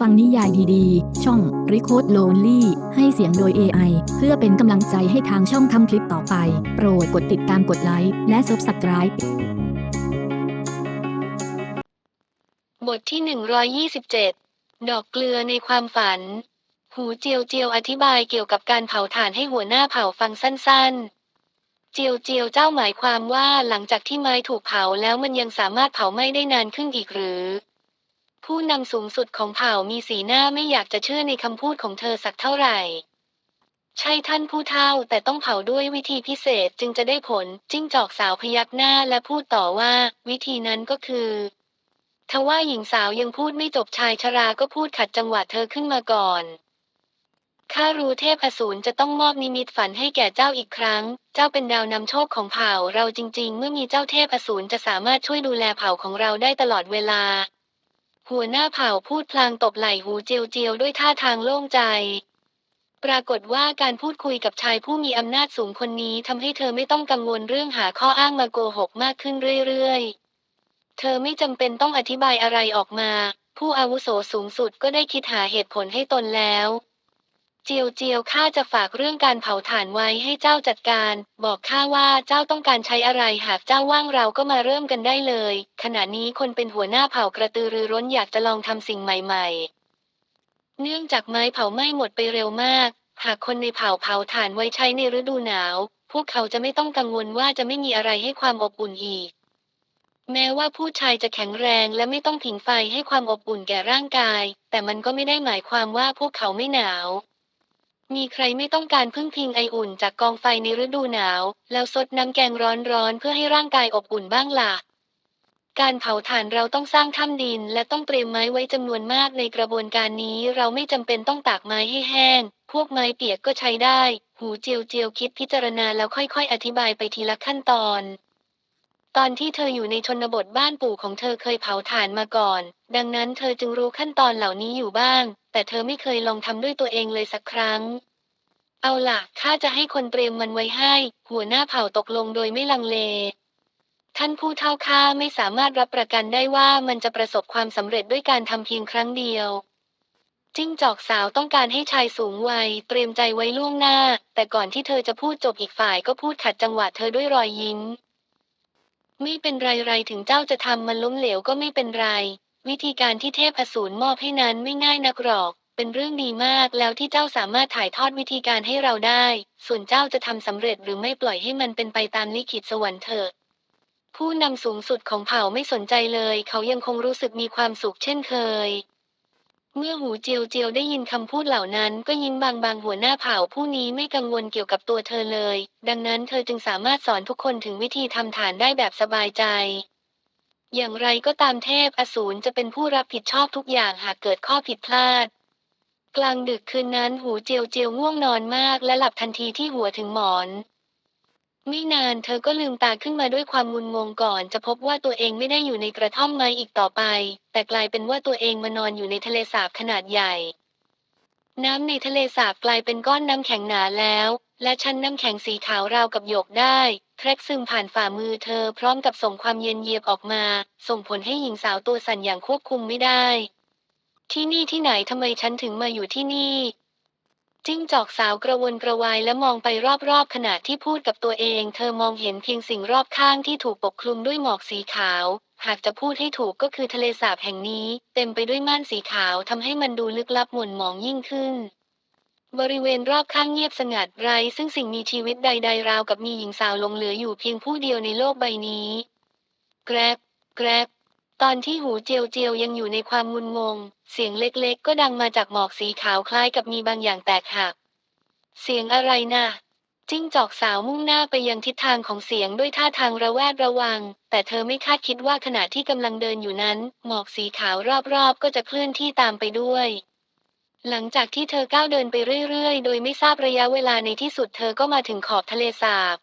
ฟังนิยายดีๆ ช่อง r e c o d Lonely ให้เสียงโดย AI เพื่อเป็นกำลังใจให้ทางช่องทำคลิปต่อไป โปรดกดติดตามกดไลค์และ Subscribe บทที่ 127 ดอกเกลือในความฝัน หูเจียวเจียวอธิบายเกี่ยวกับการเผาถ่านให้หัวหน้าเผาฟังสั้น ๆเจียวเจียวเจ้าหมายความว่าหลังจากที่ไม้ถูกเผาแล้วมันยังสามารถเผาไหม้ได้นานขึ้นอีกหรือ ผู้นำสูงสุดของเผ่ามีสีหน้าไม่อยากจะเชื่อในคำพูดของเธอสักเท่าไหร่ ใช่ท่านผู้เฒ่าแต่ต้องเผาด้วยวิธีพิเศษจึงจะได้ผล จิ้งจอกสาวพยักหน้าและพูดต่อว่า วิธีนั้นก็คือทว่าหญิงสาวยังพูดไม่จบชายชราก็พูดขัดจังหวะเธอขึ้นมาก่อนข้ารู้เทพอสูรจะต้องมอบนิมิตฝันให้แก่เจ้าอีกครั้ง เจ้าเป็นดาวนำโชคของเผ่าเราจริง ๆ เมื่อมีเจ้าเทพอสูรจะสามารถช่วยดูแลเผ่าของเราได้ตลอดเวลา หัวหน้าเผ่าพูดพลางตบไหล่หูเจียวเจียวด้วยท่าทางโล่งใจ ปรากฏว่าการพูดคุยกับชายผู้มีอำนาจสูงคนนี้ทำให้เธอไม่ต้องกังวลเรื่องหาข้ออ้างมาโกหกมากขึ้นเรื่อยๆ เธอไม่จำเป็นต้องอธิบายอะไรออกมา ผู้อาวุโสสูงสุดก็ได้คิดหาเหตุผลให้ตนแล้ว เจียวเจียวข้าจะฝากเรื่องการเผาถ่านไว้ให้เจ้าจัดการ บอกข้าว่าเจ้าต้องการใช้อะไรหากเจ้าว่างเราก็มาเริ่มกันได้เลย ขณะนี้คนเป็นหัวหน้าเผ่ากระตือรือร้นอยากจะลองทำสิ่งใหม่ๆ เนื่องจากไม้เผาไหม้หมดไปเร็วมาก หากคนในเผ่าเผาถ่านไว้ใช้ในฤดูหนาว พวกเขาจะไม่ต้องกังวลว่าจะไม่มีอะไรให้ความอบอุ่นอีกแม้ว่าผู้ชายจะแข็งแรงและไม่ต้องผิงไฟให้ความอบอุ่นแก่ร่างกาย แต่มันก็ไม่ได้หมายความว่าพวกเขาไม่หนาว มีใครไม่ต้องการพึ่งพิงไออุ่นจากกองไฟในฤดูหนาว แล้วซดน้ำแกงร้อนๆเพื่อให้ร่างกายอบอุ่นบ้างล่ะ การเผาถ่านเราต้องสร้างถ้ำดิน และต้องเตรียมไม้ไว้จำนวนมากในกระบวนการนี้เราไม่จำเป็นต้องตากไม้ให้แห้ง พวกไม้เปียกก็ใช้ได้ หูเจียวเจียวคิดพิจารณาแล้วค่อยๆ อธิบายไปทีละขั้นตอน ตอนที่เธออยู่ในชนบทบ้านปู่ของเธอเคยเผาถ่านมาก่อน ดังนั้นเธอจึงรู้ขั้นตอนเหล่านี้อยู่บ้าง แต่เธอไม่เคยลองทำด้วยตัวเองเลยสักครั้ง เอาล่ะข้าจะให้คนเตรียมมันไว้ให้ หัวหน้าเผ่าตกลงโดยไม่ลังเล ท่านผู้เฒ่าข้าไม่สามารถรับประกันได้ว่ามันจะประสบความสำเร็จด้วยการทำเพียงครั้งเดียว จิ้งจอกสาวต้องการให้ชายสูงวัยเตรียมใจไว้ล่วงหน้า แต่ก่อนที่เธอจะพูดจบอีกฝ่ายก็พูดขัดจังหวะเธอด้วยรอยยิ้ม ไม่เป็นไรไรถึงเจ้าจะทำมันล้มเหลวก็ไม่เป็นไร วิธีการที่เทพอสูรมอบให้นั้นไม่ง่ายนักหรอก เป็นเรื่องดีมากแล้วที่เจ้าสามารถถ่ายทอดวิธีการให้เราได้ ส่วนเจ้าจะทำสำเร็จหรือไม่ปล่อยให้มันเป็นไปตามลิขิตสวรรค์เถิดผู้นำสูงสุดของเผ่าไม่สนใจเลย เขายังคงรู้สึกมีความสุขเช่นเคย เมื่อหูเจียวเจียวได้ยินคำพูดเหล่านั้น ก็ยิ้มบางบางหัวหน้าเผ่าผู้นี้ไม่กังวลเกี่ยวกับตัวเธอเลย ดังนั้นเธอจึงสามารถสอนทุกคนถึงวิธีทำฐานได้แบบสบายใจ อย่างไรก็ตามเทพอสูรจะเป็นผู้รับผิดชอบทุกอย่างหากเกิดข้อผิดพลาด กลางดึกคืนนั้นหูเจียวเจียวง่วงนอนมากและหลับทันทีที่หัวถึงหมอน ไม่นานเธอก็ลืมตาขึ้นมาด้วยความงุนงงก่อน จะพบว่าตัวเองไม่ได้อยู่ในกระท่อมไม้อีกต่อไป แต่กลายเป็นว่าตัวเองมานอนอยู่ในทะเลสาบขนาดใหญ่ น้ำในทะเลสาบกลายเป็นก้อนน้ำแข็งหนาแล้ว และชั้นน้ำแข็งสีขาวราวกับหยกได้แทรกซึมผ่านฝ่ามือเธอพร้อมกับส่งความเย็นเยียบออกมา ส่งผลให้หญิงสาวตัวสั่นอย่างควบคุมไม่ได้ ที่นี่ที่ไหนทำไมฉันถึงมาอยู่ที่นี่ จิ้งจอกสาวกระวนกระวายและมองไปรอบๆ ขณะที่พูดกับตัวเอง เธอมองเห็นเพียงสิ่งรอบข้างที่ถูกปกคลุมด้วยหมอกสีขาว หากจะพูดให้ถูกก็คือทะเลสาบแห่งนี้ เต็มไปด้วยม่านสีขาวทำให้มันดูลึกลับหม่นหมองยิ่งขึ้นบริเวณรอบข้างเงียบสงัดไร้ซึ่งสิ่งมีชีวิตใด ๆ ราวกับมีหญิงสาวลงเหลืออยู่เพียงผู้เดียวในโลกใบนี้ แกรบแกรบ ตอนที่หูเจียวเจียวยังอยู่ในความงุนงง เสียงเล็กๆ ก็ดังมาจากหมอกสีขาวคล้ายกับมีบางอย่างแตกหัก เสียงอะไรนะ่ะจิ้งจอกสาวมุ่งหน้าไปยังทิศทางของเสียงด้วยท่าทางระแวดระวัง แต่เธอไม่คาดคิดว่าขณะที่กำลังเดินอยู่นั้น หมอกสีขาวรอบๆ ก็จะเคลื่อนที่ตามไปด้วย หลังจากที่เธอก้าวเดินไปเรื่อยๆ โดยไม่ทราบระยะเวลาในที่สุดเธอก็มาถึงขอบทะเลสาบ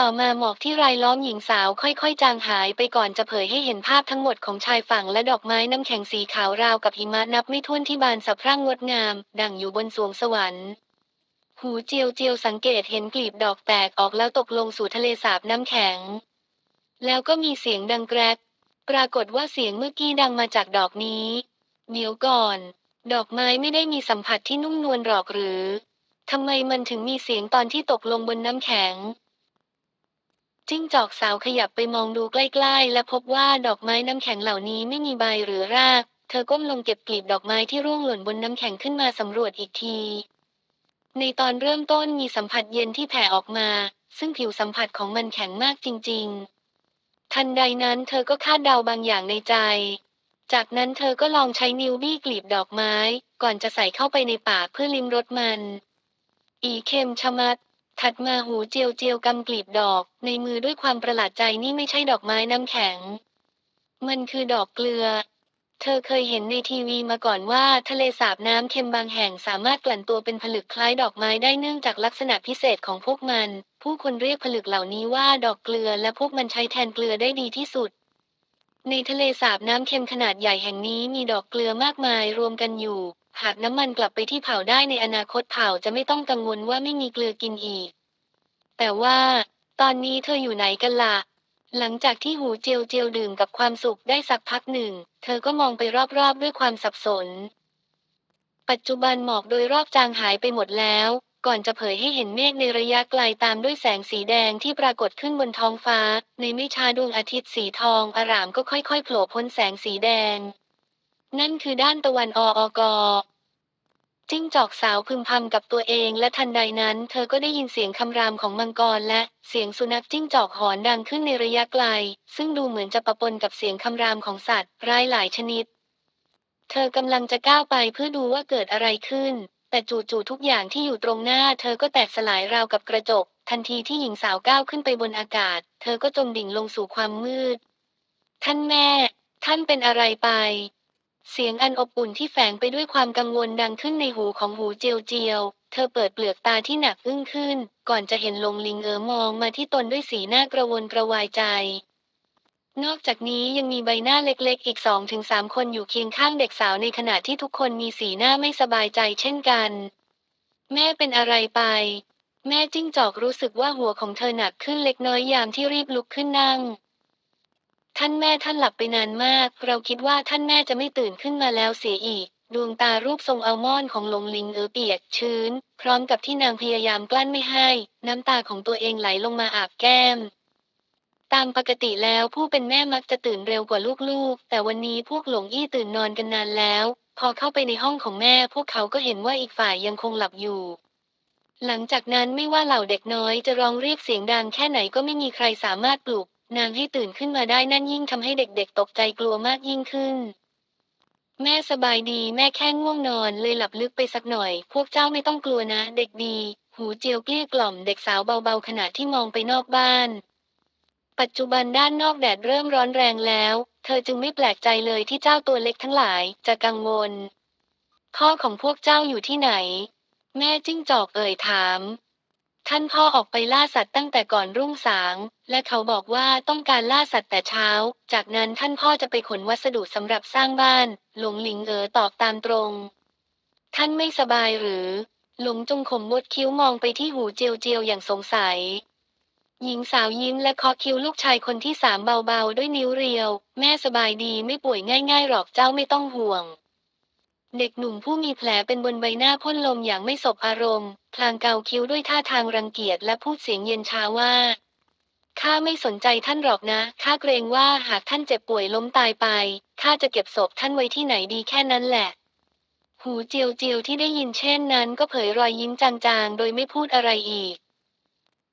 ต่อมาหมอกที่รายล้อมหญิงสาวค่อยๆ จางหายไปก่อนจะเผยให้เห็นภาพทั้งหมดของชายฝั่งและดอกไม้น้ำแข็งสีขาวราวกับหิมะนับไม่ถ้วนที่บานสะพรั่งงดงาม ดั่งอยู่บนสวงสวรรค์ หูเจียวเจียวสังเกตเห็นกลีบดอกแตกออกแล้วตกลงสู่ทะเลสาบน้ำแข็ง แล้วก็มีเสียงดังแกรก ปรากฏว่าเสียงเมื่อกี้ดังมาจากดอกนี้ เดี๋ยวก่อน ดอกไม้ไม่ได้มีสัมผัสที่นุ่มนวลหรอกหรือทำไมมันถึงมีเสียงตอนที่ตกลงบนน้ำแข็ง จิ้งจอกสาวขยับไปมองดูใกล้ๆ และพบว่าดอกไม้น้ำแข็งเหล่านี้ไม่มีใบหรือราก เธอก้มลงเก็บกลีบดอกไม้ที่ร่วงหล่นบนน้ำแข็งขึ้นมาสำรวจอีกที ในตอนเริ่มต้นมีสัมผัสเย็นที่แผ่ออกมา ซึ่งผิวสัมผัสของมันแข็งมากจริง ๆ ทันใดนั้นเธอก็คาดเดาบางอย่างในใจ จากนั้นเธอก็ลองใช้นิ้วบี้กลีบดอกไม้ ก่อนจะใส่เข้าไปในปากเพื่อลิ้มรสมัน อีเค็มชะมัด ถัดมาหูเจียวเจียวกำกลีบดอก ในมือด้วยความประหลาดใจนี่ไม่ใช่ดอกไม้น้ำแข็ง มันคือดอกเกลือ เธอเคยเห็นในทีวีมาก่อนว่าทะเลสาบน้ำเค็มบางแห่งสามารถกลั่นตัวเป็นผลึกคล้ายดอกไม้ได้เนื่องจากลักษณะพิเศษของพวกมัน ผู้คนเรียกผลึกเหล่านี้ว่าดอกเกลือและพวกมันใช้แทนเกลือได้ดีที่สุด ในทะเลสาบน้ำเค็มขนาดใหญ่แห่งนี้มีดอกเกลือมากมายรวมกันอยู่ หากน้ำมันกลับไปที่เผาได้ในอนาคตเผาจะไม่ต้องกังวลว่าไม่มีเกลือกินอีก แต่ว่า ตอนนี้เธออยู่ไหนกันล่ะ หลังจากที่หูเจียวเจียวดื่มกับความสุขได้สักพักหนึ่ง เธอก็มองไปรอบๆด้วยความสับสน ปัจจุบันหมอกโดยรอบจางหายไปหมดแล้ว ก่อนจะเผยให้เห็นเมฆในระยะไกลตามด้วยแสงสีแดงที่ปรากฏขึ้นบนท้องฟ้า ในไม่ช้าดวงอาทิตย์สีทองอารามก็ค่อยๆโผล่พ้นแสงสีแดง นั่นคือด้านตะวันออกจิ้งจอกสาวพึมพำกับตัวเองและทันใดนั้น เธอก็ได้ยินเสียงคำรามของมังกรและเสียงสุนัขจิ้งจอกหอนดังขึ้นในระยะไกล ซึ่งดูเหมือนจะปะปนกับเสียงคำรามของสัตว์ร้ายหลายชนิด เธอกำลังจะก้าวไปเพื่อดูว่าเกิดอะไรขึ้น แต่จู่ๆทุกอย่างที่อยู่ตรงหน้า เธอก็แตกสลายราวกับกระจก ทันทีที่หญิงสาวก้าวขึ้นไปบนอากาศ เธอก็จมดิ่งลงสู่ความมืด ท่านแม่ ท่านเป็นอะไรไป เสียงอันอบอุ่นที่แฝงไปด้วยความกังวลดังขึ้นในหูของหูเจียวเจียว เธอเปิดเปลือกตาที่หนักอึ้งขึ้น ก่อนจะเห็นลงลิงเอ๋อมองมาที่ตนด้วยสีหน้ากระวนกระวายใจ นอกจากนี้ยังมีใบหน้าเล็กๆ อีกสองถึงสามคนอยู่เคียงข้างเด็กสาวในขณะที่ทุกคนมีสีหน้าไม่สบายใจเช่นกัน แม่เป็นอะไรไป แม่จิ้งจอกรู้สึกว่าหัวของเธอหนักขึ้นเล็กน้อยยามที่รีบลุกขึ้นนั่ง ท่านแม่ท่านหลับไปนานมาก เราคิดว่าท่านแม่จะไม่ตื่นขึ้นมาแล้วเสียอีก ดวงตารูปทรงอัลมอนด์ของหลงลิงเออเปียกชื้น พร้อมกับที่นางพยายามกลั้นไม่ให้ น้ำตาของตัวเองไหลลงมาอาบแก้ม ตามปกติแล้วผู้เป็นแม่มักจะตื่นเร็วกว่าลูกๆ แต่วันนี้พวกหลงอี้ตื่นนอนกันนานแล้ว พอเข้าไปในห้องของแม่พวกเขาก็เห็นว่าอีกฝ่ายยังคงหลับอยู่ หลังจากนั้นไม่ว่าเหล่าเด็กน้อยจะร้องเรียกเสียงดังแค่ไหนก็ไม่มีใครสามารถปลุกนางให้ตื่นขึ้นมาได้นั่นยิ่งทำให้เด็กๆ ตกใจกลัวมากยิ่งขึ้น แม่สบายดีแม่แค่ง่วงนอนเลยหลับลึกไปสักหน่อย พวกเจ้าไม่ต้องกลัวนะ เด็กดี หูเจียวเกลี้ยกล่อมเด็กสาวเบาๆขณะที่มองไปนอกบ้าน ปัจจุบันด้านนอกแดดเริ่มร้อนแรงแล้ว เธอจึงไม่แปลกใจเลยที่เจ้าตัวเล็กทั้งหลายจะกังวล พ่อของพวกเจ้าอยู่ที่ไหน แม่จิ้งจอกเอ่ยถาม ท่านพ่อออกไปล่าสัตว์ตั้งแต่ก่อนรุ่งสาง และเขาบอกว่าต้องการล่าสัตว์แต่เช้า จากนั้นท่านพ่อจะไปขนวัสดุสำหรับสร้างบ้าน หลงหลิงเอ๋อตอบตามตรง ท่านไม่สบายหรือ หลงจงขมมดคิ้วมองไปที่หูเจียวเจียวอย่างสงสัย หญิงสาวยิ้มและเคาะคิ้วลูกชายคนที่สามเบาๆ ด้วยนิ้วเรียว แม่สบายดีไม่ป่วยง่ายๆหรอกเจ้าไม่ต้องห่วง เด็กหนุ่มผู้มีแผลเป็นบนใบหน้าพ่นลมอย่างไม่สบอารมณ์ พลางเกาคิ้วด้วยท่าทางรังเกียจและพูดเสียงเย็นช้าว่าข้าไม่สนใจท่านหรอกนะ ข้าเกรงว่าหากท่านเจ็บป่วยล้มตายไป ข้าจะเก็บศพท่านไว้ที่ไหนดีแค่นั้นแหละ หูเจียวเจียวที่ได้ยินเช่นนั้นก็เผยรอยยิ้มจางๆ โดยไม่พูดอะไรอีก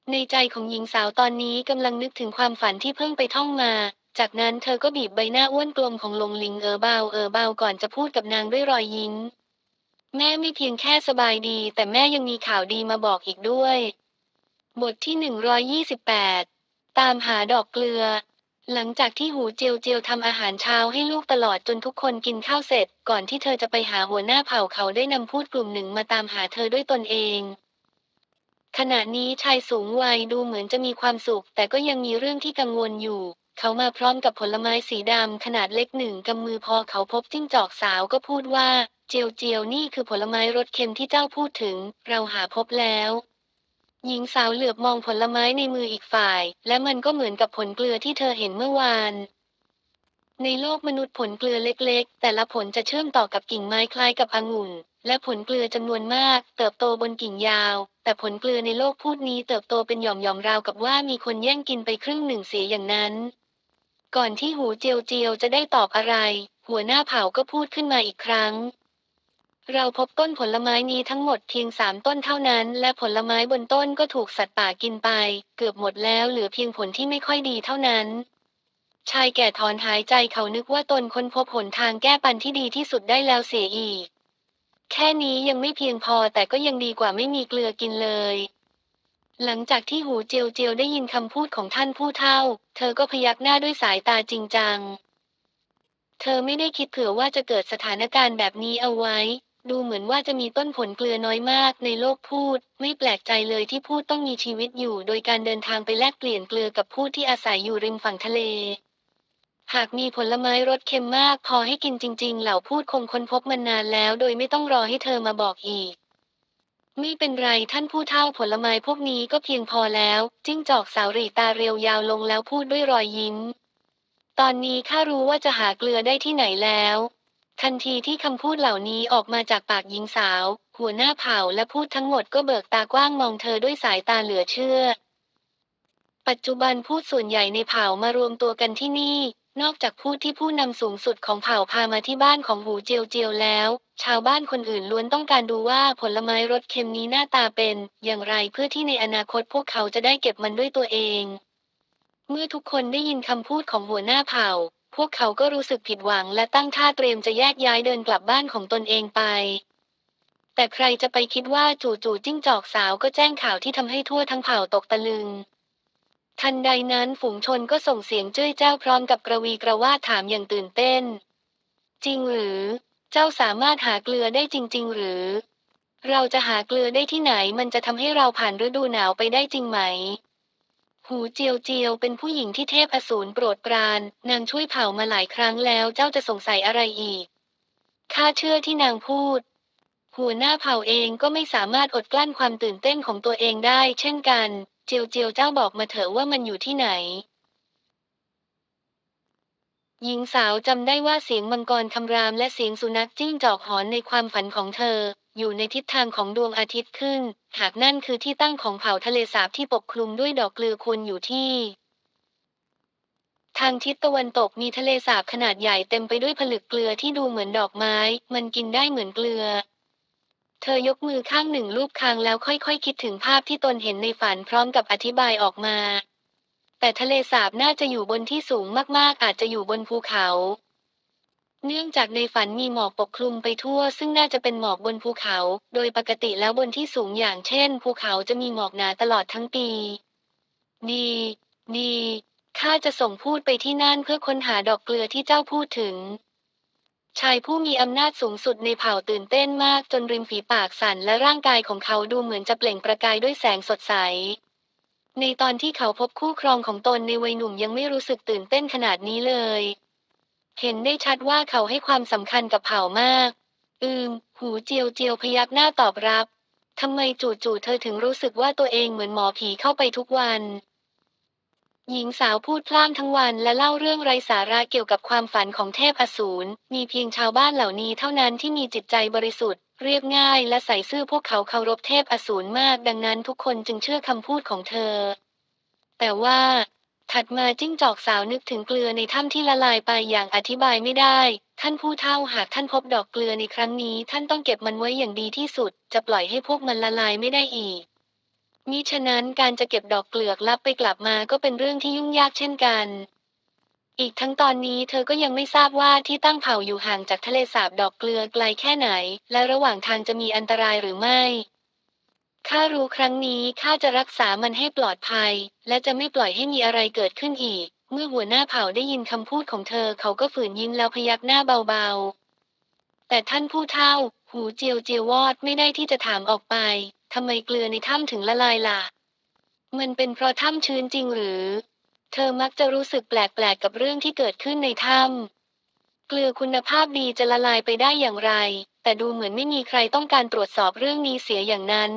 ในใจของหญิงสาวตอนนี้กำลังนึกถึงความฝันที่เพิ่งไปท่องมา จากนั้นเธอก็บีบใบหน้าอ้วนกลมของหลงลิงเออเบาเออเบาก่อนจะพูดกับนางด้วยรอยยิ้ม แม่ไม่เพียงแค่สบายดี แต่แม่ยังมีข่าวดีมาบอกอีกด้วย บทที่128ตามหาดอกเกลือ หลังจากที่หูเจียวเจียวทำอาหารเช้าให้ลูกตลอดจนทุกคนกินข้าวเสร็จ ก่อนที่เธอจะไปหาหัวหน้าเผ่าเขาได้นำพูดกลุ่มหนึ่งมาตามหาเธอด้วยตนเอง ขณะนี้ชายสูงวัยดูเหมือนจะมีความสุข แต่ก็ยังมีเรื่องที่กังวลอยู่ เขามาพร้อมกับผลไม้สีดำขนาดเล็กหนึ่งกำมือพอเขาพบจิ้งจอกสาวก็พูดว่า เจียวเจียวนี่คือผลไม้รสเค็มที่เจ้าพูดถึง เราหาพบแล้ว หญิงสาวเหลือบมองผลไม้ในมืออีกฝ่าย และมันก็เหมือนกับผลเกลือที่เธอเห็นเมื่อวานในโลกมนุษย์ผลเกลือเล็ก ๆ แต่ละผลจะเชื่อมต่อกับกิ่งไม้คล้ายกับองุ่น และผลเกลือจำนวนมาก เติบโตบนกิ่งยาว แต่ผลเกลือในโลกพูดนี้เติบโตเป็นหย่อมๆราวกับว่ามีคนแย่งกินไปครึ่งหนึ่งเสียอย่างนั้น ก่อนที่หูเจียวเจียวจะได้ตอบอะไร หัวหน้าเผ่าก็พูดขึ้นมาอีกครั้ง เราพบต้นผลไม้นี้ทั้งหมดเพียงสามต้นเท่านั้น และผลไม้บนต้นก็ถูกสัตว์ป่ากินไป เกือบหมดแล้วเหลือเพียงผลที่ไม่ค่อยดีเท่านั้นชายแก่ถอนหายใจเขานึกว่าตนค้นพบหนทางแก้ปัญที่ดีที่สุดได้แล้วเสียอีก แค่นี้ยังไม่เพียงพอแต่ก็ยังดีกว่าไม่มีเกลือกินเลย หลังจากที่หูเจียวเจียวได้ยินคำพูดของท่านผู้เฒ่า เธอก็พยักหน้าด้วยสายตาจริงจัง เธอไม่ได้คิดเผื่อว่าจะเกิดสถานการณ์แบบนี้เอาไว้ ดูเหมือนว่าจะมีต้นผลเกลือน้อยมากในโลกพูด ไม่แปลกใจเลยที่พูดต้องมีชีวิตอยู่ โดยการเดินทางไปแลกเปลี่ยนเกลือกับผู้ที่อาศัยอยู่ริมฝั่งทะเล หากมีผลไม้รสเค็มมากพอให้กินจริง ๆ เหล่าพูดคงค้นพบมันานแล้ว โดยไม่ต้องรอให้เธอมาบอกอีก ไม่เป็นไรท่านผู้เฒ่าผลไม้พวกนี้ก็เพียงพอแล้ว จิ้งจอกสาวรีตาเรียวยาวลงแล้วพูดด้วยรอยยิ้ม ตอนนี้ข้ารู้ว่าจะหาเกลือได้ที่ไหนแล้ว ทันทีที่คำพูดเหล่านี้ออกมาจากปากหญิงสาว หัวหน้าเผ่าและพูดทั้งหมดก็เบิกตากว้างมองเธอด้วยสายตาเหลือเชื่อ ปัจจุบันพูดส่วนใหญ่ในเผ่ามารวมตัวกันที่นี่ นอกจากพูดที่ผู้นำสูงสุดของเผ่าพามาที่บ้านของหูเจียวเจียวแล้ว ชาวบ้านคนอื่นล้วนต้องการดูว่าผลไม้รสเค็มนี้หน้าตาเป็น อย่างไรเพื่อที่ในอนาคตพวกเขาจะได้เก็บมันด้วยตัวเอง เมื่อทุกคนได้ยินคำพูดของหัวหน้าเผ่า พวกเขาก็รู้สึกผิดหวังและตั้งท่าเตรียมจะแยกย้ายเดินกลับบ้านของตนเองไป แต่ใครจะไปคิดว่าจู่ๆจิ้งจอกสาวก็แจ้งข่าวที่ทำให้ทั่วทั้งเผ่าตกตะลึง ทันใดนั้นฝูงชนก็ส่งเสียงเจ้ยเจ้าพร้อมกับกระวีกระวาดถามอย่างตื่นเต้น จริงหรือ เจ้าสามารถหาเกลือได้จริง ๆ หรือ เราจะหาเกลือได้ที่ไหนมันจะทำให้เราผ่านฤดูหนาวไปได้จริงไหม หูเจียวเจียวเป็นผู้หญิงที่เทพอสูรโปรดปราน นางช่วยเผามาหลายครั้งแล้วเจ้าจะสงสัยอะไรอีกข้าเชื่อที่นางพูด หัวหน้าเผ่าเองก็ไม่สามารถอดกลั้นความตื่นเต้นของตัวเองได้ เช่นกัน จียวเจียวเจ้าบอกมาเถอะว่ามันอยู่ที่ไหน หญิงสาวจำได้ว่าเสียงมังกรคำรามและเสียงสุนัขจิ้งจอกหอนในความฝันของเธอ อยู่ในทิศทางของดวงอาทิตย์ขึ้น หากนั่นคือที่ตั้งของเผ่าทะเลสาบที่ปกคลุมด้วยดอกเกลือควรอยู่ที่ ทางทิศตะวันตกมีทะเลสาบขนาดใหญ่เต็มไปด้วยผลึกเกลือที่ดูเหมือนดอกไม้ มันกินได้เหมือนเกลือ เธอยกมือข้างหนึ่งลูบคางแล้วค่อยๆคคิดถึงภาพที่ตนเห็นในฝันพร้อมกับอธิบายออกมา แต่ทะเลสาบน่าจะอยู่บนที่สูงมากๆ อาจจะอยู่บนภูเขา เนื่องจากในฝันมีหมอกปกคลุมไปทั่ว ซึ่งน่าจะเป็นหมอกบนภูเขา โดยปกติแล้วบนที่สูงอย่างเช่น ภูเขาจะมีหมอกหนาตลอดทั้งปี ดี ดีข้าจะส่งพูดไปที่นั่นเพื่อค้นหาดอกเกลือที่เจ้าพูดถึง ชายผู้มีอำนาจสูงสุดในเผ่าตื่นเต้นมากจนริมฝีปากสั่นและร่างกายของเขาดูเหมือนจะเปล่งประกายด้วยแสงสดใส ในตอนที่เขาพบคู่ครองของตนในวัยหนุ่มยังไม่รู้สึกตื่นเต้นขนาดนี้เลย เห็นได้ชัดว่าเขาให้ความสำคัญกับเผ่ามาก อืม หูเจียวเจียวพยักหน้าตอบรับทำไมจู่ๆเธอถึงรู้สึกว่าตัวเองเหมือนหมอผีเข้าไปทุกวัน หญิงสาวพูดพล่ามทั้งวันและเล่าเรื่องไร้สาระเกี่ยวกับความฝันของเทพอสูร มีเพียงชาวบ้านเหล่านี้เท่านั้นที่มีจิตใจบริสุทธิ์ เรียบง่ายและใส่ซื่อพวกเขาเคารพเทพอสูรมาก ดังนั้นทุกคนจึงเชื่อคำพูดของเธอ แต่ว่า ถัดมาจิ้งจอกสาวนึกถึงเกลือในถ้ำที่ละลายไปอย่างอธิบายไม่ได้ ท่านผู้เฒ่าหากท่านพบดอกเกลือในครั้งนี้ ท่านต้องเก็บมันไว้อย่างดีที่สุด จะปล่อยให้พวกมันละลายไม่ได้อีก มิฉะนั้นการจะเก็บดอกเกลือกลับไปกลับมาก็เป็นเรื่องที่ยุ่งยากเช่นกัน อีกทั้งตอนนี้เธอก็ยังไม่ทราบว่าที่ตั้งเผ่าอยู่ห่างจากทะเลสาบดอกเกลือไกลแค่ไหน และระหว่างทางจะมีอันตรายหรือไม่ข้ารู้ครั้งนี้ข้าจะรักษามันให้ปลอดภัย และจะไม่ปล่อยให้มีอะไรเกิดขึ้นอีก เมื่อหัวหน้าเผ่าได้ยินคำพูดของเธอเขาก็ฝืนยิ้มแล้วพยักหน้าเบาๆ แต่ท่านผู้เฒ่า หูเจียวเจียววอดไม่ได้ที่จะถามออกไป ทำไมเกลือในถ้ำถึงละลายล่ะ มันเป็นเพราะถ้ำชื้นจริงหรือ เธอมักจะรู้สึกแปลกๆกับเรื่องที่เกิดขึ้นในถ้ำเกลือคุณภาพดีจะละลายไปได้อย่างไร แต่ดูเหมือนไม่มีใครต้องการตรวจสอบเรื่องนี้เสียอย่างนั้น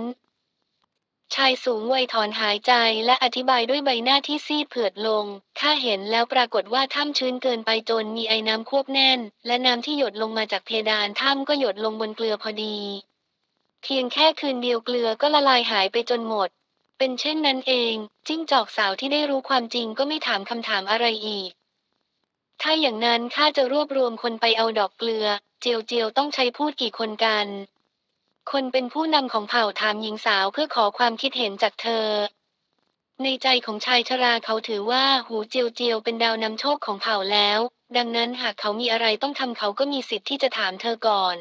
ชายสูงวัยถอนหายใจและอธิบายด้วยใบหน้าที่ซีดเผือดลง ข้าเห็นแล้วปรากฏว่าถ้ำชื้นเกินไปจนมีไอ้น้ำควบแน่น และน้ำที่หยดลงมาจากเพดานถ้ำก็หยดลงบนเกลือพอดี เพียงแค่คืนเดียวเกลือก็ละลายหายไปจนหมด เป็นเช่นนั้นเอง จิ้งจอกสาวที่ได้รู้ความจริงก็ไม่ถามคำถามอะไรอีก ถ้าอย่างนั้นข้าจะรวบรวมคนไปเอาดอกเกลือ เจียวเจียวต้องใช้พูดกี่คนกัน คนเป็นผู้นำของเผ่าถามหญิงสาวเพื่อขอความคิดเห็นจากเธอ ในใจของชายชราเขาถือว่าหูเจียวเจียวเป็นดาวนำโชคของเผ่าแล้ว ดังนั้นหากเขามีอะไรต้องทำเขาก็มีสิทธิ์ที่จะถามเธอก่อน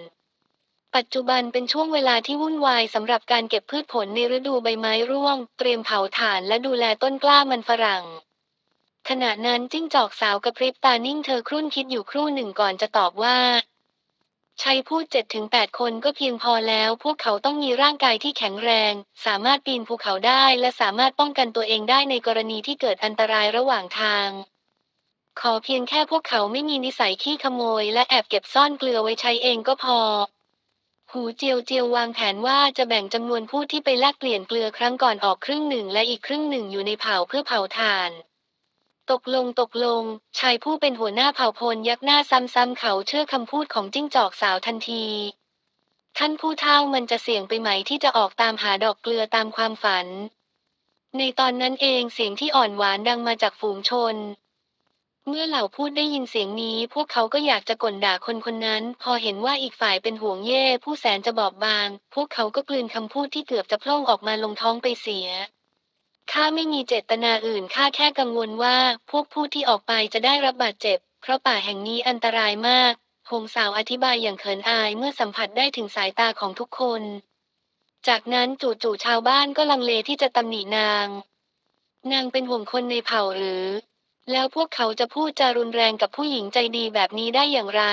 ปัจจุบันเป็นช่วงเวลาที่วุ่นวายสำหรับการเก็บพืชผลในฤดูใบไม้ร่วง เตรียมเผาถ่านและดูแลต้นกล้ามันฝรั่ง ขณะนั้นจิ้งจอกสาวกระพริบตานิ่งเธอครุ่นคิดอยู่ครู่หนึ่งก่อนจะตอบว่าชัยพูดเจ็ดถึงแปดคนก็เพียงพอแล้ว พวกเขาต้องมีร่างกายที่แข็งแรง สามารถปีนภูเขาได้และสามารถป้องกันตัวเองได้ในกรณีที่เกิดอันตรายระหว่างทาง ขอเพียงแค่พวกเขาไม่มีนิสัยขี้ขโมย และแอบเก็บซ่อนเกลือไว้ใช้เองก็พอ หูเจียวเจียววางแผนว่าจะแบ่งจำนวนผู้ที่ไปแลกเปลี่ยนเกลือครั้งก่อนออกครึ่งหนึ่งและอีกครึ่งหนึ่งอยู่ในเผาเพื่อเผาถ่าน ตกลงตกลง ชายผู้เป็นหัวหน้าเผ่าพลยักหน้าซ้ำๆเขาเชื่อคำพูดของจิ้งจอกสาวทันที ท่านผู้เฒ่ามันจะเสี่ยงไปไหมที่จะออกตามหาดอกเกลือตามความฝัน ในตอนนั้นเองเสียงที่อ่อนหวานดังมาจากฝูงชน เมื่อเหล่าพูดได้ยินเสียงนี้ พวกเขาก็อยากจะก่นด่าคนคนนั้น พอเห็นว่าอีกฝ่ายเป็นห่วงเย่ผู้แสนจะบอบบาง พวกเขาก็กลืนคำพูดที่เกือบจะพล่องออกมาลงท้องไปเสียข้าไม่มีเจตนาอื่นข้าแค่กังวลว่า พวกผู้ที่ออกไปจะได้รับบาดเจ็บ เพราะป่าแห่งนี้อันตรายมากหงสาวอธิบายอย่างเขินอายเมื่อสัมผัสได้ถึงสายตาของทุกคน จากนั้นจู่ๆชาวบ้านก็ลังเลที่จะตำหนินาง นางเป็นห่วงคนในเผ่าหรือ แล้วพวกเขาจะพูดจารุนแรงกับผู้หญิงใจดีแบบนี้ได้อย่างไร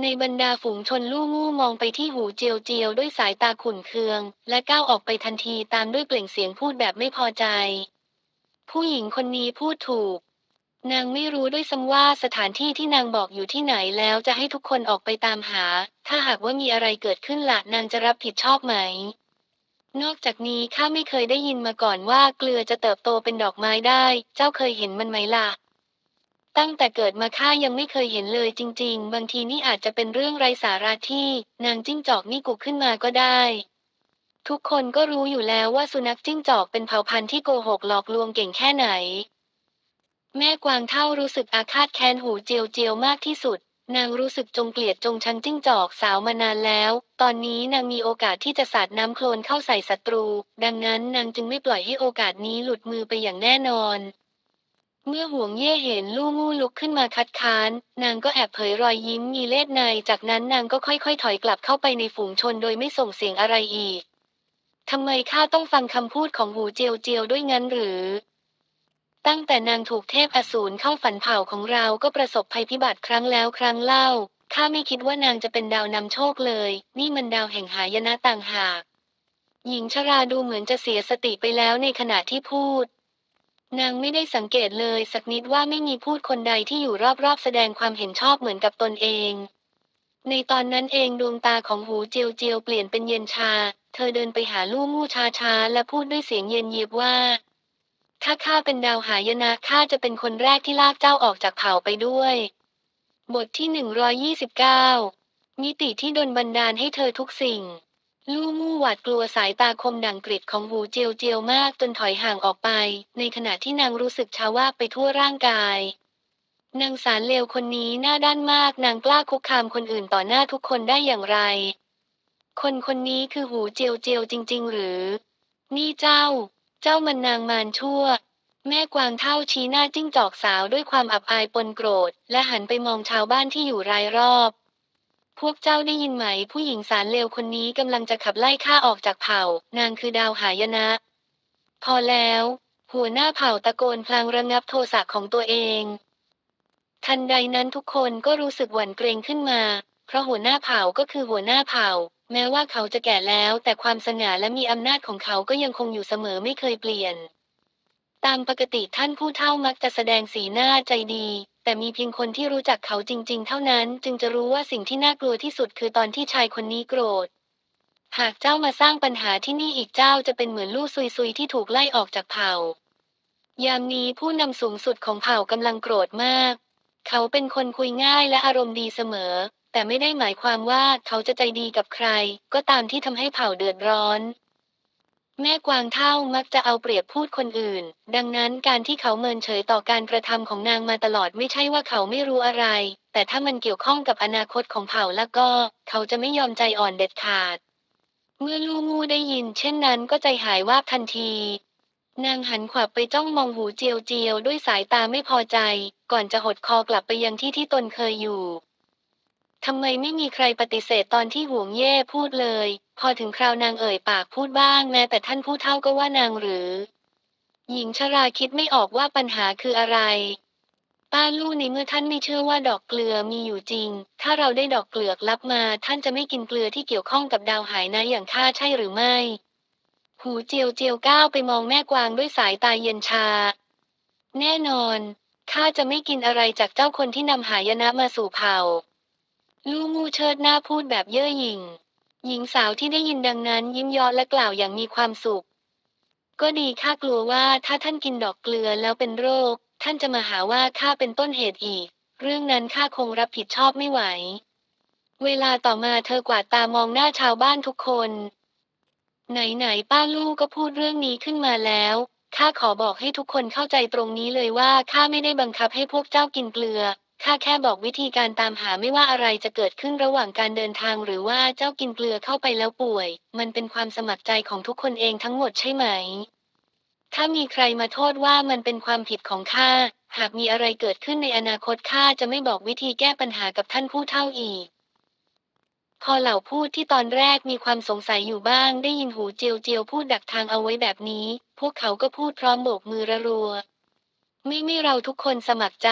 ในบรรดาฝูงชนลู่มู่มองไปที่หูเจียวเจียวด้วยสายตาขุ่นเคือง และก้าวออกไปทันทีตามด้วยเปล่งเสียงพูดแบบไม่พอใจ ผู้หญิงคนนี้พูดถูก นางไม่รู้ด้วยซ้ำว่าสถานที่ที่นางบอกอยู่ที่ไหนแล้วจะให้ทุกคนออกไปตามหา ถ้าหากว่ามีอะไรเกิดขึ้นละนางจะรับผิดชอบไหม นอกจากนี้ข้าไม่เคยได้ยินมาก่อนว่าเกลือจะเติบโตเป็นดอกไม้ได้ เจ้าเคยเห็นมันไหมล่ะ ตั้งแต่เกิดมาข้ายังไม่เคยเห็นเลยจริง ๆ บางทีนี่อาจจะเป็นเรื่องไร้สาระที่ นางจิ้งจอกนี่กุขึ้นมาก็ได้ ทุกคนก็รู้อยู่แล้วว่าสุนัขจิ้งจอกเป็นเผ่าพันธุ์ที่โกหกหลอกลวงเก่งแค่ไหน แม่กวางเท่ารู้สึกอาฆาตแค้นหูเจียวเจียวมากที่สุด นางรู้สึกจงเกลียดจงชังจิ้งจอกสาวมานานแล้ว ตอนนี้นางมีโอกาสที่จะสาดน้ำโคลนเข้าใส่ศัตรู ดังนั้นนางจึงไม่ปล่อยให้โอกาสนี้หลุดมือไปอย่างแน่นอน เมื่อห่วงเย่เห็นลู่มู่ลุกขึ้นมาคัดค้าน นางก็แอบเผยรอยยิ้มมีเล่ห์ในจากนั้นนางก็ค่อยๆ ถอยกลับเข้าไปในฝูงชนโดยไม่ส่งเสียงอะไรอีกทำไมข้าต้องฟังคำพูดของหูเจียวเจียวด้วยงั้นหรือ ตั้งแต่นางถูกเทพอสูรเข้าฝันเผ่าของเราก็ประสบภัยพิบัติครั้งแล้วครั้งเล่า ข้าไม่คิดว่านางจะเป็นดาวนำโชคเลย นี่มันดาวแห่งหายนะต่างหาก หญิงชราดูเหมือนจะเสียสติไปแล้วในขณะที่พูด นางไม่ได้สังเกตเลยสักนิดว่าไม่มีพูดคนใดที่อยู่รอบๆแสดงความเห็นชอบเหมือนกับตนเอง ในตอนนั้นเองดวงตาของหูเจียวเจียวเปลี่ยนเป็นเย็นชา เธอเดินไปหาลู่มู่ชาชาและพูดด้วยเสียงเย็นเยียบว่า ถ้าข้าเป็นดาวหายนะข้าจะเป็นคนแรกที่ลากเจ้าออกจากเผ่าไปด้วย บทที่129มิติที่ดนบันดาลให้เธอทุกสิ่ง ลู่มู่หวาดกลัวสายตาคมดังกริดของหูเจียวเจียวมากจนถอยห่างออกไป ในขณะที่นางรู้สึกชาว่าไปทั่วร่างกาย นางสารเลวคนนี้หน้าด้านมากนางกล้าคุกคามคนอื่นต่อหน้าทุกคนได้อย่างไร คนคนนี้คือหูเจียวเจียวจริง ๆ หรือ นี่เจ้า เจ้ามันนางมารชั่ว แม่กวางเท่าชี้หน้าจิ้งจอกสาวด้วยความอับอายปนโกรธ และหันไปมองชาวบ้านที่อยู่รายรอบ พวกเจ้าได้ยินไหม ผู้หญิงสารเลวคนนี้กำลังจะขับไล่ข้าออกจากเผ่า นางคือดาวหายนะ พอแล้ว หัวหน้าเผ่าตะโกนพลางระงับโทสะของตัวเอง ทันใดนั้นทุกคนก็รู้สึกหวั่นเกรงขึ้นมา เพราะหัวหน้าเผ่าก็คือหัวหน้าเผ่า แม้ว่าเขาจะแก่แล้ว แต่ความสง่าและมีอำนาจของเขาก็ยังคงอยู่เสมอไม่เคยเปลี่ยน ตามปกติท่านผู้เฒ่ามักจะแสดงสีหน้าใจดี แต่มีเพียงคนที่รู้จักเขาจริง ๆ เท่านั้น จึงจะรู้ว่าสิ่งที่น่ากลัวที่สุดคือตอนที่ชายคนนี้โกรธ หากเจ้ามาสร้างปัญหาที่นี่อีกเจ้าจะเป็นเหมือนลูกซุยๆที่ถูกไล่ออกจากเผ่า ยามนี้ผู้นำสูงสุดของเผ่ากำลังโกรธมาก เขาเป็นคนคุยง่ายและอารมณ์ดีเสมอ แต่ไม่ได้หมายความว่าเขาจะใจดีกับใคร ก็ตามที่ทำให้เผ่าเดือดร้อน แม่กวางเท่ามักจะเอาเปรียบพูดคนอื่น ดังนั้นการที่เขาเมินเฉยต่อการกระทำของนางมาตลอดไม่ใช่ว่าเขาไม่รู้อะไร แต่ถ้ามันเกี่ยวข้องกับอนาคตของเผ่าแล้วก็ เขาจะไม่ยอมใจอ่อนเด็ดขาด เมื่อลูงูได้ยิน เช่นนั้นก็ใจหายวาบทันทีนางหันขวับไปจ้องมองหูเจียวเจียวด้วยสายตาไม่พอใจ ก่อนจะหดคอกลับไปยังที่ที่ตนเคยอยู่ ทำไมไม่มีใครปฏิเสธตอนที่ห่วงเย่พูดเลย พอถึงคราวนางเอ่ยปากพูดบ้างแม้แต่ท่านผู้เฒ่าก็ว่านางหรือ หญิงชราคิดไม่ออกว่าปัญหาคืออะไร ป้าลู่ในเมื่อท่านไม่เชื่อว่าดอกเกลือมีอยู่จริง ถ้าเราได้ดอกเกลือกลับมา ท่านจะไม่กินเกลือที่เกี่ยวข้องกับดาวหายนะอย่างข้าใช่หรือไม่ หูเจียวเจียวก้าวไปมองแม่กวางด้วยสายตาเย็นชา แน่นอนข้าจะไม่กินอะไรจากเจ้าคนที่นำหายนะมาสู่เผ่า ลูงูเชิดหน้าพูดแบบเย่อหยิ่ง หญิงสาวที่ได้ยินดังนั้นยิ้มย้อและกล่าวอย่างมีความสุข ก็ดีข้ากลัวว่าถ้าท่านกินดอกเกลือแล้วเป็นโรค ท่านจะมาหาว่าข้าเป็นต้นเหตุอีก เรื่องนั้นข้าคงรับผิดชอบไม่ไหว เวลาต่อมาเธอกวาดตามองหน้าชาวบ้านทุกคน ไหนๆป้าลูกก็พูดเรื่องนี้ขึ้นมาแล้วข้าขอบอกให้ทุกคนเข้าใจตรงนี้เลยว่าข้าไม่ได้บังคับให้พวกเจ้ากินเกลือ ข้าแค่บอกวิธีการตามหาไม่ว่าอะไรจะเกิดขึ้นระหว่างการเดินทางหรือว่าเจ้ากินเกลือเข้าไปแล้วป่วย มันเป็นความสมัครใจของทุกคนเองทั้งหมดใช่ไหม ถ้ามีใครมาโทษว่ามันเป็นความผิดของข้า หากมีอะไรเกิดขึ้นในอนาคตข้าจะไม่บอกวิธีแก้ปัญหากับท่านผู้เฒ่าอีก พอเหล่าพูดที่ตอนแรกมีความสงสัยอยู่บ้าง ได้ยินหูเจียวเจียวพูดดักทางเอาไว้แบบนี้ พวกเขาก็พูดพร้อมโบกมือระรัว ไม่ไม่เราทุกคนสมัครใจ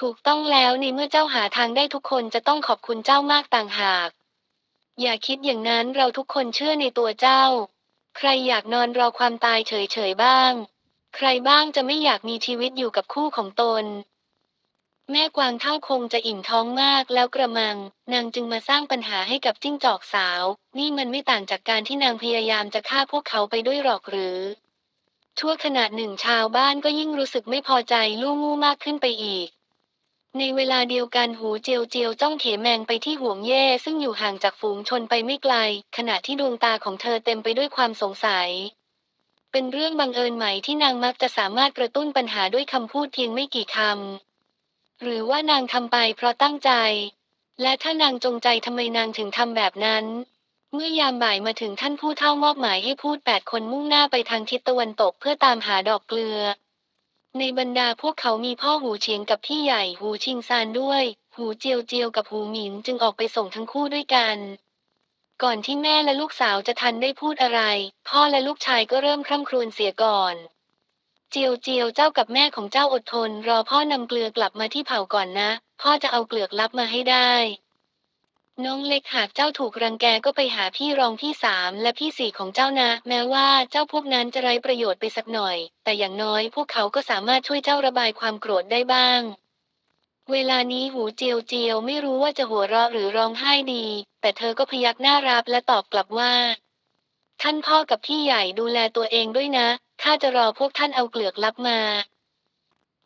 ถูกต้องแล้วในเมื่อเจ้าหาทางได้ทุกคนจะต้องขอบคุณเจ้ามากต่างหาก อย่าคิดอย่างนั้นเราทุกคนเชื่อในตัวเจ้า ใครอยากนอนรอความตายเฉยๆบ้าง ใครบ้างจะไม่อยากมีชีวิตอยู่กับคู่ของตน แม่กวางเท่าคงจะอิ่มท้องมากแล้วกระมัง นางจึงมาสร้างปัญหาให้กับจิ้งจอกสาว นี่มันไม่ต่างจากการที่นางพยายามจะฆ่าพวกเขาไปด้วยหรอกหรือชั่วขณะหนึ่งชาวบ้านก็ยิ่งรู้สึกไม่พอใจลู่งูมากขึ้นไปอีก ในเวลาเดียวกันหูเจียวเจียวจ้องเขแมงไปที่ห่วงเย่ซึ่งอยู่ห่างจากฝูงชนไปไม่ไกล ขณะที่ดวงตาของเธอเต็มไปด้วยความสงสัย เป็นเรื่องบังเอิญไหมที่นางมักจะสามารถกระตุ้นปัญหาด้วยคำพูดเพียงไม่กี่คำหรือว่านางทำไปเพราะตั้งใจ และถ้านางจงใจทำไมนางถึงทำแบบนั้น เมื่อยามบ่ายมาถึงท่านผู้เฒ่ามอบหมายให้พูดแปดคนมุ่งหน้าไปทางทิศตะวันตกเพื่อตามหาดอกเกลือ ในบรรดาพวกเขามีพ่อหูเฉียงกับพี่ใหญ่หูชิงซานด้วย หูเจียวเจียวกับหูหมินจึงออกไปส่งทั้งคู่ด้วยกัน ก่อนที่แม่และลูกสาวจะทันได้พูดอะไร พ่อและลูกชายก็เริ่มคร่ำครวญเสียก่อน เจียวเจียวเจ้ากับแม่ของเจ้าอดทน รอพ่อนำเกลือกลับมาที่เผาก่อนนะ พ่อจะเอาเกลือกลับมาให้ได้ น้องเล็กหากเจ้าถูกรังแกก็ไปหาพี่รองพี่สามและพี่สี่ของเจ้านะ แม้ว่าเจ้าพวกนั้นจะไร้ประโยชน์ไปสักหน่อย แต่อย่างน้อยพวกเขาก็สามารถช่วยเจ้าระบายความโกรธได้บ้าง เวลานี้หูเจียวเจียวไม่รู้ว่าจะหัวเราะหรือร้องไห้ดี แต่เธอก็พยักหน้ารับและตอบกลับว่า ท่านพ่อกับพี่ใหญ่ดูแลตัวเองด้วยนะข้าจะรอพวกท่านเอาเกลือกลับมา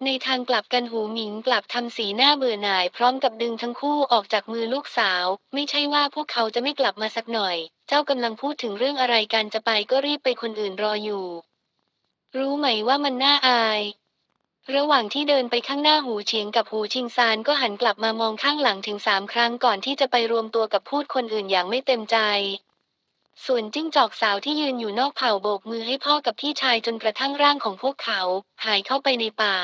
ในทางกลับกันหูหมิงกลับทำสีหน้าเบื่อหน่ายพร้อมกับดึงทั้งคู่ออกจากมือลูกสาว ไม่ใช่ว่าพวกเขาจะไม่กลับมาสักหน่อย เจ้ากำลังพูดถึงเรื่องอะไรกันจะไปก็รีบไปคนอื่นรออยู่ รู้ไหมว่ามันน่าอาย ระหว่างที่เดินไปข้างหน้าหูเฉียงกับหูชิงซานก็หันกลับมามองข้างหลังถึงสามครั้งก่อนที่จะไปรวมตัวกับพูดคนอื่นอย่างไม่เต็มใจส่วนจิ้งจอกสาวที่ยืนอยู่นอกเผ่าโบกมือให้พ่อกับพี่ชายจนกระทั่งร่างของพวกเขา หายเข้าไปในป่า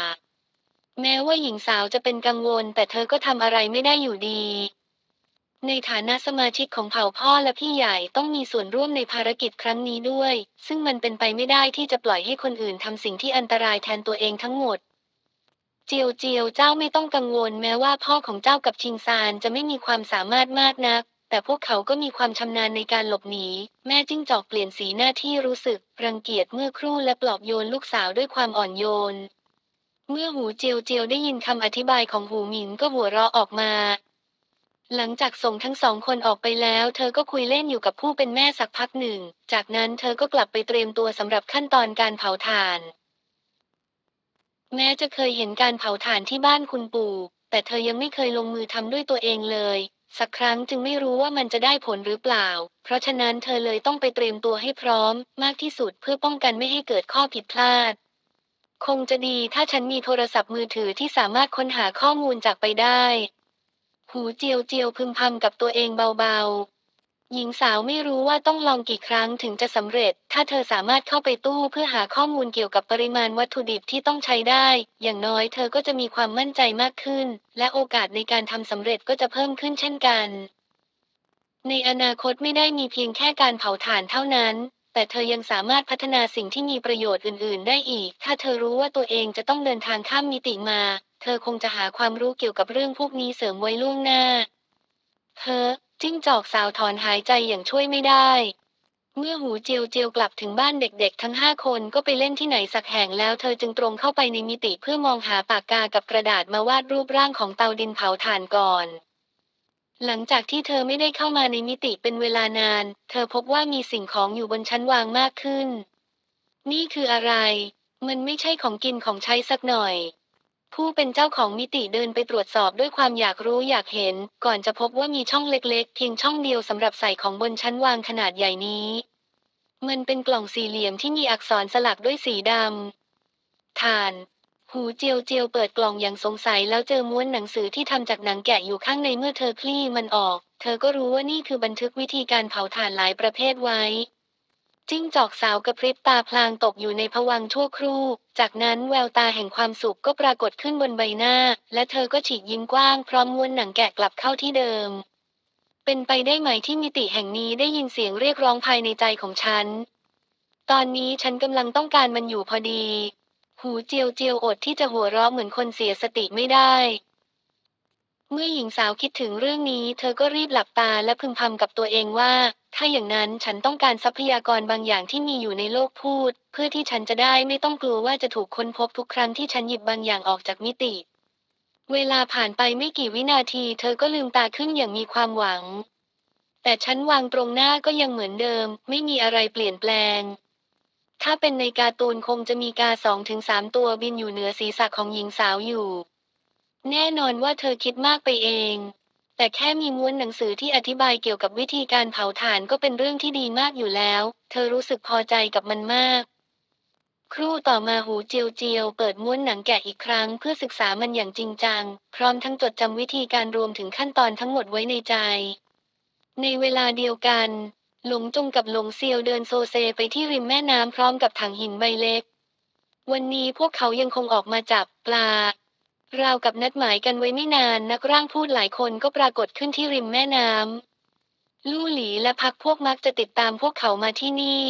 แม้ว่าหญิงสาวจะเป็นกังวล แต่เธอก็ทำอะไรไม่ได้อยู่ดี ในฐานะสมาชิกของเผ่าพ่อและพี่ใหญ่ต้องมีส่วนร่วมในภารกิจครั้งนี้ด้วย ซึ่งมันเป็นไปไม่ได้ที่จะปล่อยให้คนอื่นทำสิ่งที่อันตรายแทนตัวเองทั้งหมดเจียวเจียวเจ้าไม่ต้องกังวลแม้ว่าพ่อของเจ้ากับชิงซานจะไม่มีความสามารถมากนัก แต่พวกเขาก็มีความชำนาญในการหลบหนี แม่จิ้งจอกเปลี่ยนสีหน้าที่รู้สึก รังเกียจเมื่อครู่และปลอบโยนลูกสาวด้วยความอ่อนโยน เมื่อหูเจียวเจียวได้ยินคำอธิบายของหูหมินก็หัวเราะออกมา หลังจากส่งทั้งสองคนออกไปแล้ว เธอก็คุยเล่นอยู่กับผู้เป็นแม่สักพักหนึ่ง จากนั้นเธอก็กลับไปเตรียมตัวสำหรับขั้นตอนการเผาถ่าน แม้จะเคยเห็นการเผาถ่านที่บ้านคุณปู่ แต่เธอยังไม่เคยลงมือทำด้วยตัวเองเลย สักครั้งจึงไม่รู้ว่ามันจะได้ผลหรือเปล่า เพราะฉะนั้นเธอเลยต้องไปเตรียมตัวให้พร้อม มากที่สุดเพื่อป้องกันไม่ให้เกิดข้อผิดพลาด คงจะดีถ้าฉันมีโทรศัพท์มือถือที่สามารถค้นหาข้อมูลจากไปได้ หูเจียวเจียวพึมพำกับตัวเองเบาๆ หญิงสาวไม่รู้ว่าต้องลองกี่ครั้งถึงจะสำเร็จ ถ้าเธอสามารถเข้าไปตู้เพื่อหาข้อมูลเกี่ยวกับปริมาณวัตถุดิบที่ต้องใช้ได้ อย่างน้อยเธอก็จะมีความมั่นใจมากขึ้น และโอกาสในการทำสำเร็จก็จะเพิ่มขึ้นเช่นกัน ในอนาคตไม่ได้มีเพียงแค่การเผาถ่านเท่านั้น แต่เธอยังสามารถพัฒนาสิ่งที่มีประโยชน์อื่น ๆ ได้อีก ถ้าเธอรู้ว่าตัวเองจะต้องเดินทางข้ามมิติมา เธอคงจะหาความรู้เกี่ยวกับเรื่องพวกนี้เสริมไว้ล่วงหน้าเฮ้อจิ้งจอกสาวถอนหายใจอย่างช่วยไม่ได้ เมื่อหูเจียวเจียวกลับถึงบ้านเด็กๆ ทั้งห้าคนก็ไปเล่นที่ไหนสักแห่งแล้วเธอจึงตรงเข้าไปในมิติเพื่อมองหาปากกากับกระดาษมาวาดรูปร่างของเตาดินเผาถ่านก่อน หลังจากที่เธอไม่ได้เข้ามาในมิติเป็นเวลานาน เธอพบว่ามีสิ่งของอยู่บนชั้นวางมากขึ้น นี่คืออะไร มันไม่ใช่ของกินของใช้สักหน่อย ผู้เป็นเจ้าของมิติเดินไปตรวจสอบด้วยความอยากรู้อยากเห็น ก่อนจะพบว่ามีช่องเล็กๆ เพียงช่องเดียวสำหรับใส่ของบนชั้นวางขนาดใหญ่นี้ มันเป็นกล่องสี่เหลี่ยมที่มีอักษรสลักด้วยสีดำถ่าน หูเจียวเจียวเปิดกล่องอย่างสงสัยแล้วเจอม้วนหนังสือที่ทำจากหนังแกะอยู่ข้างในเมื่อเธอคลี่มันออก เธอก็รู้ว่านี่คือบันทึกวิธีการเผาถ่านหลายประเภทไว้ จิ้งจอกสาวกระพริบตาพลางตกอยู่ในผวังชั่วครู่ จากนั้นแววตาแห่งความสุขก็ปรากฏขึ้นบนใบหน้า และเธอก็ฉีกยิ้มกว้างพร้อมม้วนหนังแกะกลับเข้าที่เดิม เป็นไปได้ไหมที่มิติแห่งนี้ได้ยินเสียงเรียกร้องภายในใจของฉัน ตอนนี้ฉันกำลังต้องการมันอยู่พอดี หูเจียวเจียวอดที่จะหัวเราะเหมือนคนเสียสติไม่ได้ เมื่อหญิงสาวคิดถึงเรื่องนี้ เธอก็รีบหลับตาและพึมพำกับตัวเองว่า ถ้าอย่างนั้นฉันต้องการทรัพยากรบางอย่างที่มีอยู่ในโลกพูด เพื่อที่ฉันจะได้ไม่ต้องกลัวว่าจะถูกค้นพบทุกครั้งที่ฉันหยิบบางอย่างออกจากมิติ เวลาผ่านไปไม่กี่วินาที เธอก็ลืมตาขึ้นอย่างมีความหวัง แต่ชั้นวางตรงหน้าก็ยังเหมือนเดิม ไม่มีอะไรเปลี่ยนแปลง ถ้าเป็นในการ์ตูนคงจะมีกาสองถึงสามตัวบินอยู่เหนือศีรษะของหญิงสาวอยู่ แน่นอนว่าเธอคิดมากไปเอง แต่แค่มีม้วนหนังสือที่อธิบายเกี่ยวกับวิธีการเผาถ่านก็เป็นเรื่องที่ดีมากอยู่แล้ว เธอรู้สึกพอใจกับมันมาก ครู่ต่อมาหูเจียวเจียวเปิดม้วนหนังแกะอีกครั้งเพื่อศึกษามันอย่างจริงจัง พร้อมทั้งจดจำวิธีการรวมถึงขั้นตอนทั้งหมดไว้ในใจ ในเวลาเดียวกัน หลงจงกับหลงเซียวเดินโซเซไปที่ริมแม่น้ำพร้อมกับถังหินใบเล็ก วันนี้พวกเขายังคงออกมาจับปลา ราวกับนัดหมายกันไว้ไม่นานนักร่างพูดหลายคนก็ปรากฏขึ้นที่ริมแม่น้ำลู่หลีและพักพวกมักจะติดตามพวกเขามาที่นี่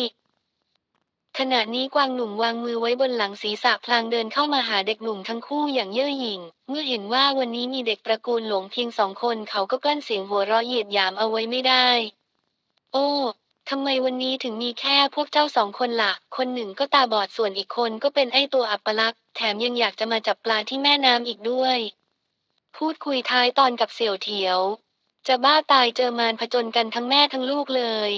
ขณะนี้กวางหนุ่มวางมือไว้บนหลังศีรษะพลางเดินเข้ามาหาเด็กหนุ่มทั้งคู่อย่างเย่อหยิ่ง เมื่อเห็นว่าวันนี้มีเด็กตระกูลหลงเพียงสองคนเขาก็กลั้นเสียงหัวเราะเหยียดหยามเอาไว้ไม่ได้ โอ้ทำไมวันนี้ถึงมีแค่พวกเจ้าสองคนละ่ะ คนหนึ่งก็ตาบอดส่วนอีกคนก็เป็นไอ้ตัวอัปลักษ์แถมยังอยากจะมาจับปลาที่แม่น้ำอีกด้วย พูดคุยท้ายตอนกับเสี่ยวเถียว จะบ้าตายเจอมารผจญกันทั้งแม่ทั้งลูกเลย